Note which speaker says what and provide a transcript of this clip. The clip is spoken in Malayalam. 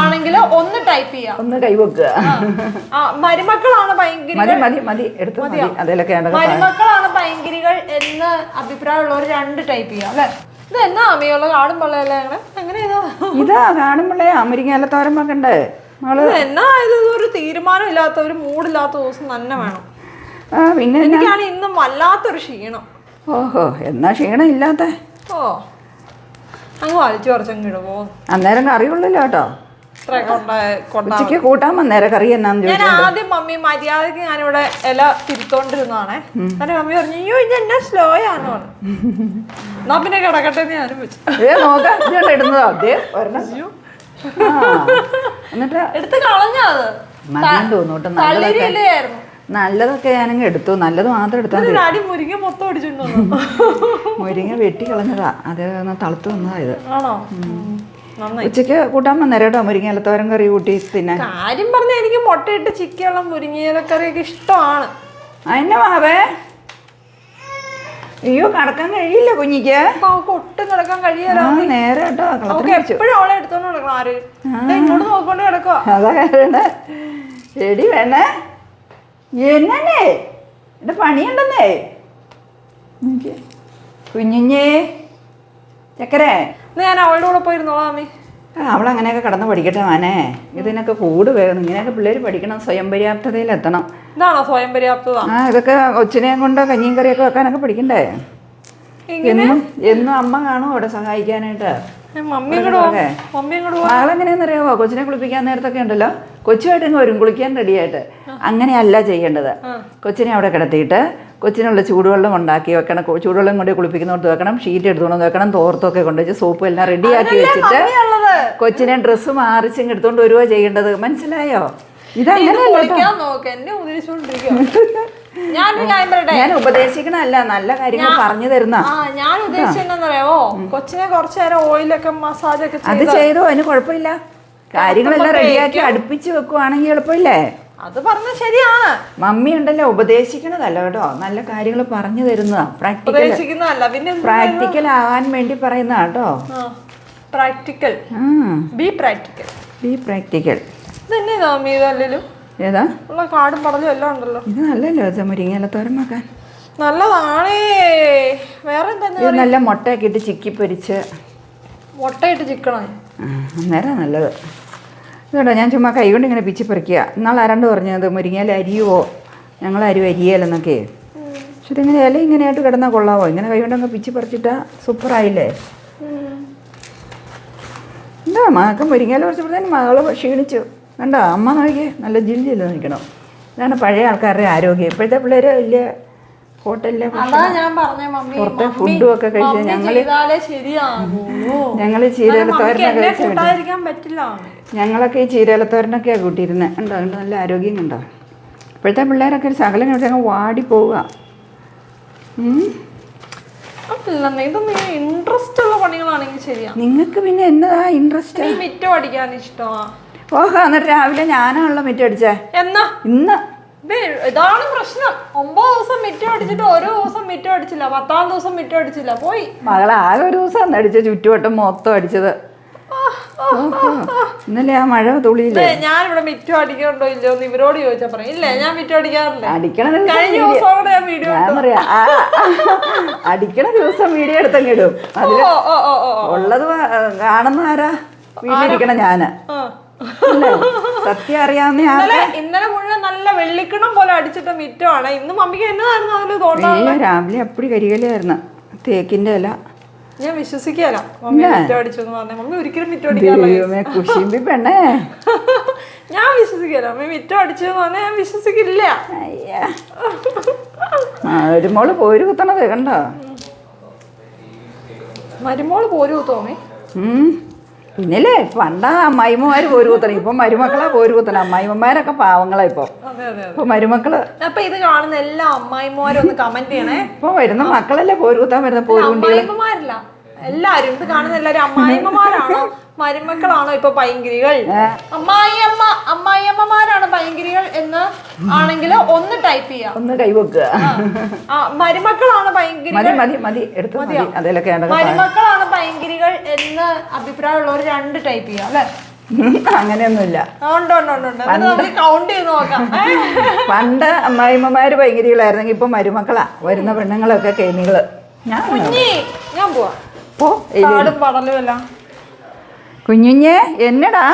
Speaker 1: ആണെങ്കിൽ ഒന്ന് ടൈപ്പ് ചെയ്യാം.
Speaker 2: ഒന്ന് കൈവെക്കുക
Speaker 1: മരുമക്കളാണ്
Speaker 2: മതി മതി മതി. എടുത്തു മതി. അതിലൊക്കെ
Speaker 1: മരുമക്കളാണ് ഭയങ്കരികൾ എന്ന് അഭിപ്രായമുള്ളവർ രണ്ട് ടൈപ്പ് ചെയ്യാം അല്ലെ? ഇത് എന്നാ അമ്മയുള്ള കാടും അങ്ങനെ അങ്ങനെ ഇതാ
Speaker 2: കാണുമ്പോഴേ അമരിങ്ങയില തോരൻ വെക്കണ്ടേ
Speaker 1: എന്നാ ഇത്? ഒരു തീരുമാനം ഇല്ലാത്ത ഒരു മൂടില്ലാത്ത ദിവസം തന്നെ വേണം.
Speaker 2: പിന്നെ?
Speaker 1: എനിക്കാണ് ഇന്നും വല്ലാത്തൊരു ക്ഷീണം.
Speaker 2: ഓഹോ എന്നാ ക്ഷീണം ഇല്ലാത്ത?
Speaker 1: ഓ അങ്ങ് വലിച്ചു കുറച്ചങ്ങ് ഇടുമോ
Speaker 2: അന്നേരം കറിയുള്ളല്ലോ കേട്ടോ. ഉച്ചയ്ക്ക് കൂട്ടാൻ വന്നേരം കറി എന്നാന്ന്
Speaker 1: ഞാൻ
Speaker 2: ചോദിച്ചു
Speaker 1: ആദ്യം മമ്മി മര്യാദയ്ക്ക് ഞാനിവിടെ ഇല തിരുത്തോണ്ടിരുന്നതാണേ. എന്നിട്ട് മമ്മി പറഞ്ഞു അയ്യോ ഇത് എന്നെ സ്ലോ ആണെന്ന് പറഞ്ഞു. എന്നാ പിന്നെ കിടക്കട്ടെ എന്ന് ഞാനും വെച്ചു
Speaker 2: ഏ നോക്കാം ഇതുകൊണ്ട് ഇടുന്നതോ. അതേ ഒരെണ്ണം. ആ. എന്നിട്ട്
Speaker 1: എടുത്ത് കളഞ്ഞാ അത്.
Speaker 2: മതിയെന്ന് നല്ലതൊക്കെ നല്ലതൊക്കെ ഞാനങ്ങ് എടുത്തു. നല്ലത് മാത്രം എടുത്താൽ മതി.
Speaker 1: മുരിങ്ങ മൊത്തം അടിച്ചിട്ടുണ്ടോ?
Speaker 2: മുരിങ്ങ വെട്ടി കളഞ്ഞതാ. അത് ഒന്ന് തളുത്ത് വന്നതാ ഇത്.
Speaker 1: ആണോ?
Speaker 2: ഉച്ചയ്ക്ക് കൂട്ടാൻ വന്നേരം കേട്ടോ മുരിങ്ങ തോരൻ കറി കൂട്ടി പിന്നെ.
Speaker 1: കാര്യം പറഞ്ഞാൽ എനിക്ക് മുട്ടയിട്ട് ചിക്കിയുള്ള മുരിങ്ങയിലക്കറിയൊക്കെ ഇഷ്ടമാണ്.
Speaker 2: അതിന്റെ മാവേ അയ്യോ കടക്കാൻ കഴിയില്ല കുഞ്ഞിക്ക്?
Speaker 1: ഒട്ടും കിടക്കാൻ കഴിയാലോ
Speaker 2: നേരെ കേട്ടോ
Speaker 1: എപ്പോഴും അവളെ എടുത്തോണ്ട് കിടക്കണം ആര്? ഇങ്ങോട്ട് നോക്കിക്കൊണ്ട് കിടക്കുക
Speaker 2: അതാ കാരണം എടി വേണേ. എന്നേ എന്റെ പണിയുണ്ടെന്നേ. കുഞ്ഞിഞ്ഞേ. ചക്കരേ?
Speaker 1: ഞാൻ അവളുടെ കൂടെ പോയിരുന്നോളാം അമ്മി.
Speaker 2: അവളങ്ങനെയൊക്കെ കടന്ന് പഠിക്കട്ടെ മാനേ. ഇതിനൊക്കെ കൂട് വേണം ഇങ്ങനെയൊക്കെ പിള്ളേർ പഠിക്കണം സ്വയം പര്യാപ്തതയിലെത്തണം
Speaker 1: ഇതാണോ സ്വയം പര്യാപ്തത?
Speaker 2: ആ ഇതൊക്കെ ഒച്ചിനെയും കൊണ്ട് കഞ്ഞിയും കറിയൊക്കെ വെക്കാനൊക്കെ പഠിക്കണ്ടേ? എന്നും എന്നും അമ്മ കാണും അവിടെ സഹായിക്കാനായിട്ട്. മകളെങ്ങനെയാണെന്നറിയാമോ കൊച്ചിനെ കുളിപ്പിക്കാൻ നേരത്തൊക്കെ ഉണ്ടല്ലോ. കൊച്ചുമായിട്ട് വരും കുളിക്കാൻ റെഡിയായിട്ട് അങ്ങനെയല്ല ചെയ്യേണ്ടത്. കൊച്ചിനെ അവിടെ കിടത്തിയിട്ട് കൊച്ചിനുള്ള ചൂടുവെള്ളം ഉണ്ടാക്കി വെക്കണം. ചൂടുവെള്ളം കൊണ്ട് കുളിപ്പിക്കുന്നിടത്ത് വെക്കണം. ഷീറ്റ് എടുത്തുകൊണ്ട് വെക്കണം. തോർത്തൊക്കെ കൊണ്ടുവച്ച് സോപ്പ് എല്ലാം റെഡിയാക്കി വെച്ചിട്ട് കൊച്ചിനെ ഡ്രസ്സ് മാറിച്ചും എടുത്തുകൊണ്ട് വരുവോ ചെയ്യേണ്ടത്. മനസ്സിലായോ? ഞാൻ ഉപദേശിക്കണല്ല നല്ല കാര്യങ്ങൾ പറഞ്ഞു തരുന്ന.
Speaker 1: ഞാൻ ഉദ്ദേശിച്ചെന്നറിയാവോ കൊച്ചിനെ കുറച്ചു നേരം ഓയിലൊക്കെ മസാജ് ഒക്കെ
Speaker 2: അത്
Speaker 1: ചെയ്തോ
Speaker 2: അതിന് കുഴപ്പമില്ല. കാര്യങ്ങളെല്ലാം റെഡിയാക്കി അടുപ്പിച്ച് വെക്കുവാണെങ്കിൽ എളുപ്പമില്ലേ?
Speaker 1: അത് പറഞ്ഞ ശരിയാണ്.
Speaker 2: മമ്മി ഉണ്ടല്ലോ ഉപദേശിക്കണതല്ല കേട്ടോ. നല്ല കാര്യങ്ങൾ പറഞ്ഞു തരുന്നതാ. പ്രാക്ടിക്കൽ
Speaker 1: ഉപദേശിക്കുന്നതല്ല. പിന്നെ
Speaker 2: പ്രാക്ടിക്കൽ ആവാൻ വേണ്ടി പറയുന്ന കേട്ടോ.
Speaker 1: Practical B practical
Speaker 2: B practical
Speaker 1: ഇതന്നെ മമ്മി ഇതല്ലേലും
Speaker 2: ഏതാ?
Speaker 1: ഉള്ള കാടും പടലും എല്ലാം ഉണ്ടല്ലോ.
Speaker 2: ഇത് നല്ലല്ലോ ഇത് മുരിങ്ങയിലത്തോരം വെക്കാൻ?
Speaker 1: നല്ലതാണേ. വേറെ എന്താ
Speaker 2: ഇത് നല്ല മുട്ടയൊക്കെ ഇട്ട് ചിക്കി പൊരിച്ച്.
Speaker 1: മുട്ടയിട്ട് ചിക്കണേ.
Speaker 2: അന്നേരം നല്ലത്. ഇതുണ്ടോ? ഞാൻ ചുമ്മാ കൈ കൊണ്ട് ഇങ്ങനെ പിച്ചി പറിക്കുക. എന്നാൽ ആരാണ്ട് പറഞ്ഞത് മുരിങ്ങയില അരിയുവോ? ഞങ്ങൾ അരി അരിയലെന്നൊക്കെ. പക്ഷെ ഇതിങ്ങനെ ഇല ഇങ്ങനെയായിട്ട് കിടന്നാൽ കൊള്ളാവോ? ഇങ്ങനെ കൈ കൊണ്ടങ്ങ് പിച്ചി പറിച്ചിട്ടാ സൂപ്പറായില്ലേ? എന്താ മകൾക്ക് മുരിങ്ങയില പറഞ്ഞാൽ മകൾ ക്ഷീണിച്ചു. കണ്ടോ? അമ്മ നോക്കിയേ നല്ല ജില്ലില്ല ജില്ല നിൽക്കണം. ഇതാണ് പഴയ ആൾക്കാരുടെ ആരോഗ്യം. ഇപ്പോഴത്തെ പിള്ളേർ വലിയ ഹോട്ടലിലെ പുറത്തെ ഫുഡും ഒക്കെ
Speaker 1: കഴിച്ചാൽ
Speaker 2: ഞങ്ങൾ ഞങ്ങൾ
Speaker 1: എന്നെ
Speaker 2: കഴിച്ച്. ഞങ്ങളൊക്കെ ഈ ചീരലത്തോരനൊക്കെയാണ് കൂട്ടിയിരുന്നത് ഉണ്ടോ ഉണ്ടോ നല്ല ആരോഗ്യം കണ്ടോ? ഇപ്പോഴത്തെ പിള്ളേരൊക്കെ ഒരു ശകലം കഴിച്ചാൽ ഞങ്ങൾ വാടി പോവുക
Speaker 1: ഇൻട്രസ്റ്റ് ഉള്ള പണികളാണെങ്കിൽ ശരിയാ.
Speaker 2: നിങ്ങൾക്ക് പിന്നെ എന്നതാ ഇൻട്രസ്റ്റ്
Speaker 1: മിറ്റം അടിക്കാൻ ഇഷ്ടമാ
Speaker 2: ഓഹോ എന്നിട്ട് രാവിലെ ഞാനാണല്ലോ മിറ്റടിച്ചേ
Speaker 1: എന്നാ?
Speaker 2: ഇന്ന്.
Speaker 1: ഇതാണ് പ്രശ്നം. ഒമ്പത് ദിവസം മിറ്റം അടിച്ചിട്ട് ഓരോ ദിവസം മിറ്റം അടിച്ചില്ല. പത്താം ദിവസം മിറ്റം അടിച്ചില്ല. പോയി.
Speaker 2: മകൾ ആകെ ഒരു ദിവസം അന്ന് അടിച്ച ചുറ്റുവട്ടം മൊത്തം അടിച്ചത്. ഇന്നലെ ആ മഴ തുള്ളിയില്ലേ?
Speaker 1: ഞാൻ ഞാനിവിടെ മിറ്റം അടിക്കണ്ടോ ഇല്ലയോ എന്ന് ഇവരോട് ചോദിച്ചാ പറയും. ഇല്ല ഞാൻ മിറ്റം അടിക്കാറില്ല?
Speaker 2: അടിക്കണ ദിവസം
Speaker 1: കഴിഞ്ഞ ദിവസം ഞാൻ വീഡിയോ
Speaker 2: പറയാ അടിക്കണ ദിവസം വീഡിയോ എടുത്തങ്ങ് ഇടും. ഉള്ളത് കാണുന്ന ആരാ? വീട്ടിലിരിക്കണ ഞാൻ. സത്യം അറിയാവുന്ന
Speaker 1: ഇന്നലെ ഇന്നലെ മുഴുവൻ നല്ല വെള്ളിക്കണം പോലെ അടിച്ചിട്ട മിറ്റമാണ്. ഇന്ന് മമ്മിക്ക് എന്നതായിരുന്നു അതിൽ
Speaker 2: തോന്നുന്നു രാവിലെ അപ്പടി കരികലായിരുന്നു തേക്കിന്റെ ഇല.
Speaker 1: ഞാൻ വിശ്വസിക്കാല പറഞ്ഞ മമ്മി ഒരിക്കലും മിറ്റം
Speaker 2: കുശിമ്പി പെണ്ണേ.
Speaker 1: ഞാൻ വിശ്വസിക്കാല മമ്മി മിറ്റം പറഞ്ഞാൽ ഞാൻ വിശ്വസിക്കില്ല.
Speaker 2: ഒരു മോൾ പോര് കുത്തണത് കണ്ടോ?
Speaker 1: മരുമോൾ പോര്
Speaker 2: ഉം. പിന്നല്ലേ പണ്ടാ അമ്മായിമ്മമാര് പോര് കുത്തണം ഇപ്പൊ മരുമക്കളാ പോര് കുത്തണം അമ്മായിമ്മമാരൊക്കെ പാവങ്ങളാ ഇപ്പൊ. ഇപ്പൊ മരുമക്കൾ
Speaker 1: അപ്പൊ ഇത് കാണുന്ന എല്ലാ അമ്മായിമ്മമാരും ഒന്ന് കമന്റ് ചെയ്യണേ.
Speaker 2: ഇപ്പൊ വരുന്ന മക്കളല്ലേ പോര് കുത്താൻ വരുന്ന പോരുണ്ടി
Speaker 1: അമ്മായിമ്മമാരില്ല. എല്ലാരും ഇത് കാണുന്ന എല്ലാരും അമ്മായിമ്മമാരാണോ? മരുമക്കളാണോ ഇപ്പൊ പൈങ്കിരികൾ? അമ്മായിയമ്മ അമ്മായിയമ്മമാരാണ് പൈങ്കിരികൾ എന്ന് ആണെങ്കിൽ ഒന്ന് ടൈപ്പ് ചെയ്യാം.
Speaker 2: ഒന്ന് കൈവെക്കുക
Speaker 1: മരുമക്കളാണ് പൈങ്കിരി
Speaker 2: മതി മതി മതി. എടുത്തു മതി. അതിലൊക്കെ
Speaker 1: മരുമക്കളാണ് പൈങ്കിരികൾ എന്ന് അഭിപ്രായമുള്ളവർ രണ്ട് ടൈപ്പ് ചെയ്യാം അല്ലെ?
Speaker 2: അങ്ങനെയൊന്നുമില്ല.
Speaker 1: ആ, ഉണ്ട് ഉണ്ട് ഉണ്ട് ഉണ്ട്. എന്നിട്ട് നമുക്ക് കൗണ്ട് ചെയ്ത് നോക്കാം?
Speaker 2: പണ്ട് അമ്മായിമ്മമാര് ഭയങ്കരികളായിരുന്നെങ്കിൽ ഇപ്പൊ മരുമക്കളാ വരുന്ന പെണ്ണുങ്ങളൊക്കെ കേമികൾ. ഞാൻ
Speaker 1: കുഞ്ഞി ഞാൻ പോവാ.
Speaker 2: പോ എലി.
Speaker 1: കാടും പടലും എല്ലാം.
Speaker 2: കുഞ്ഞുഞ്ഞെ എന്നടാ?